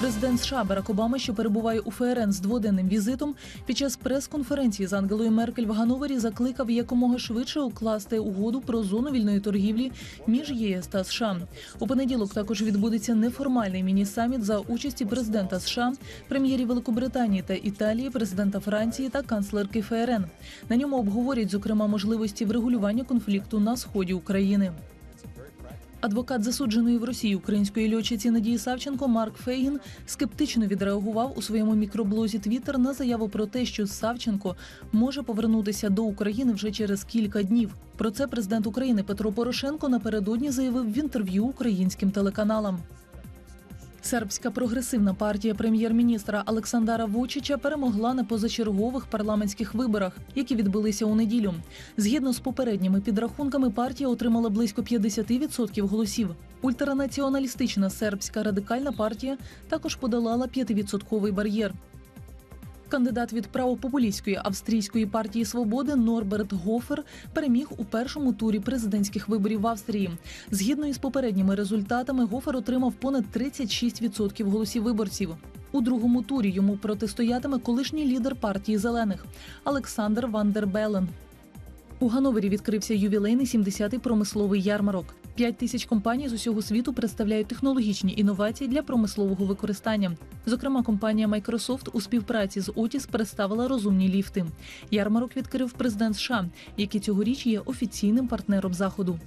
Президент США Барак Обама, що перебуває у ФРН з дводенним візитом, під час прес-конференції з Ангелою Меркель в Гановері закликав якомога швидше укласти угоду про зону вільної торгівлі між ЄС та США. У понеділок також відбудеться неформальний міні-саміт за участі президента США, прем'єрів Великобританії та Італії, президента Франції та канцлерки ФРН. На ньому обговорять зокрема можливості врегулювання конфлікту на сході України. Адвокат засудженої в Росії української льотчиці Надії Савченко Марк Фейгін скептично відреагував у своєму мікроблозі Твіттер на заяву про те, що Савченко може повернутися до України вже через кілька днів. Про це президент України Петро Порошенко напередодні заявив в інтерв'ю українським телеканалам. Сербська прогресивна партія прем'єр-міністра Олександра Вучича перемогла на позачергових парламентських виборах, які відбулися у неділю. Згідно з попередніми підрахунками, партія отримала близько 50% голосів. Ультранаціоналістична сербська радикальна партія також подолала 5-відсотковий бар'єр. Кандидат від правопопулістської австрійської партії свободи Норберт Гофер переміг у першому турі президентських виборів в Австрії. Згідно із попередніми результатами, Гофер отримав понад 36% голосів виборців. У другому турі йому протистоятиме колишній лідер партії зелених Олександр Вандербелен. У Гановері відкрився ювілейний 70-й промисловий ярмарок. П'ять тисяч компаній з усього світу представляють технологічні інновації для промислового використання. Зокрема, компанія Microsoft у співпраці з Otis представила розумні ліфти. Ярмарок відкрив президент США, який цьогоріч є офіційним партнером заходу.